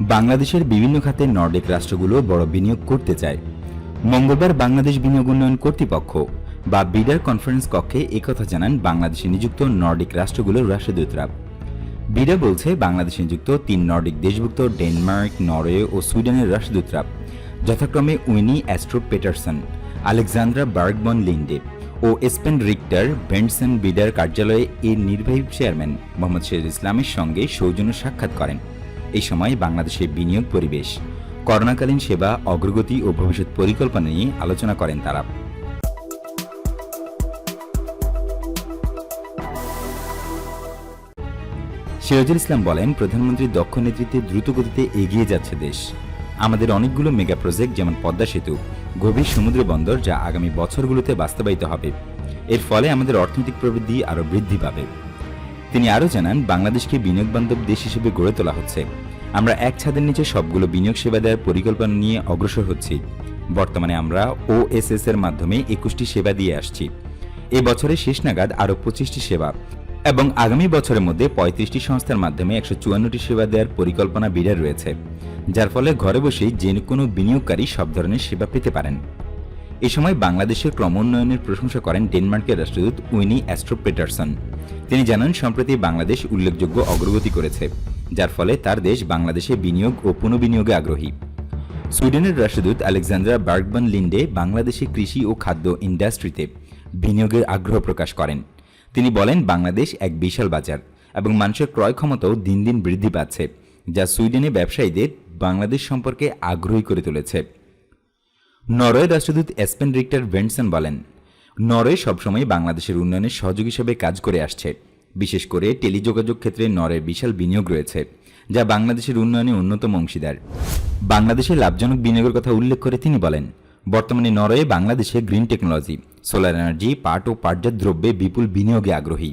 বাংলাদেশের বিভিন্ন খাতে নর্ডিক রাষ্ট্রগুলো বড় বিনিয়োগ করতে চায়। মঙ্গলবার বাংলাদেশ বিনিয়োগ উন্নয়ন কর্তৃপক্ষ বা বিডার কনফারেন্স কক্ষে একথা জানান বাংলাদেশে নিযুক্ত নর্ডিক রাষ্ট্রগুলোর রাষ্ট্রদূতরা। বিডা বলছে, বাংলাদেশে নিযুক্ত তিন নর্ডিক দেশভুক্ত ডেনমার্ক, নরওয়ে ও সুইডেনের রাষ্ট্রদূতরা, যথাক্রমে Winnie Estrup Petersen, Alexandra Berg von Linde ও স্পেন রিক্টার বেন্টসন বিডার কার্যালয়ে এর নির্বাহী চেয়ারম্যান মোহাম্মদ শের ইসলামের সঙ্গে সৌজন্য সাক্ষাৎ করেন। এই সময় বাংলাদেশের বিনিয়োগ পরিবেশ, করোনাকালীন সেবা, অগ্রগতি ও ভবিষ্যৎ পরিকল্পনা নিয়ে আলোচনা করেন তারা। সিরাজুল ইসলাম বলেন, প্রধানমন্ত্রীর দক্ষ নেতৃত্বে দ্রুত গতিতে এগিয়ে যাচ্ছে দেশ। আমাদের অনেকগুলো মেগা প্রজেক্ট, যেমন পদ্মা সেতু, গভীর সমুদ্র বন্দর, যা আগামী বছরগুলোতে বাস্তবায়িত হবে। এর ফলে আমাদের অর্থনৈতিক প্রবৃদ্ধি আরও বৃদ্ধি পাবে। তিনি আরও জানান, বাংলাদেশকে বিনিয়োগ বান্ধব দেশ হিসেবে গড়ে তোলা হচ্ছে। আমরা এক ছাদের নিচে সবগুলো বিনিয়োগ সেবা দেওয়ার পরিকল্পনা নিয়ে অগ্রসর হচ্ছি। বর্তমানে আমরা ওএসএস এর মাধ্যমে একুশটি সেবা দিয়ে আসছি। এ বছরের শেষ নাগাদ আরও পঁচিশটি সেবা এবং আগামী বছরের মধ্যে পঁয়ত্রিশটি সংস্থার মাধ্যমে একশো চুয়ান্নটি সেবা দেওয়ার পরিকল্পনা বিড়ার রয়েছে, যার ফলে ঘরে বসেই যে কোনো বিনিয়োগকারী সব ধরনের সেবা পেতে পারেন। এ সময় বাংলাদেশের ক্রমোন্নয়নের প্রশংসা করেন ডেনমার্কের রাষ্ট্রদূত উইনি অ্যাস্ট্রো পেটারসন। তিনি জানান, সম্প্রতি বাংলাদেশ উল্লেখযোগ্য অগ্রগতি করেছে, যার ফলে তার দেশ বাংলাদেশে বিনিয়োগ ও পুনঃবিনিয়োগে আগ্রহী। সুইডেনের রাষ্ট্রদূত আলেকজান্দ্রা বার্গবান লিন্ডে বাংলাদেশে কৃষি ও খাদ্য ইন্ডাস্ট্রিতে বিনিয়োগের আগ্রহ প্রকাশ করেন। তিনি বলেন, বাংলাদেশ এক বিশাল বাজার এবং মানুষের ক্রয় ক্ষমতাও দিন দিন বৃদ্ধি পাচ্ছে, যা সুইডেনে ব্যবসায়ীদের বাংলাদেশ সম্পর্কে আগ্রহী করে তুলেছে। নরওয়ে রাষ্ট্রদূত এসপেন রিক্টার ভেন্টসন বলেন, নরওয়ে সবসময় বাংলাদেশের উন্নয়নের সহযোগী হিসেবে কাজ করে আসছে। বিশেষ করে টেলিযোগাযোগ ক্ষেত্রে নরওয়ের বিশাল বিনিয়োগ রয়েছে, যা বাংলাদেশের উন্নয়নে অন্যতম অংশীদার। বাংলাদেশে লাভজনক বিনিয়োগের কথা উল্লেখ করে তিনি বলেন, বর্তমানে নরওয়ে বাংলাদেশে গ্রিন টেকনোলজি, সোলার এনার্জি, পাট ও পাটজাত দ্রব্যে বিপুল বিনিয়োগে আগ্রহী।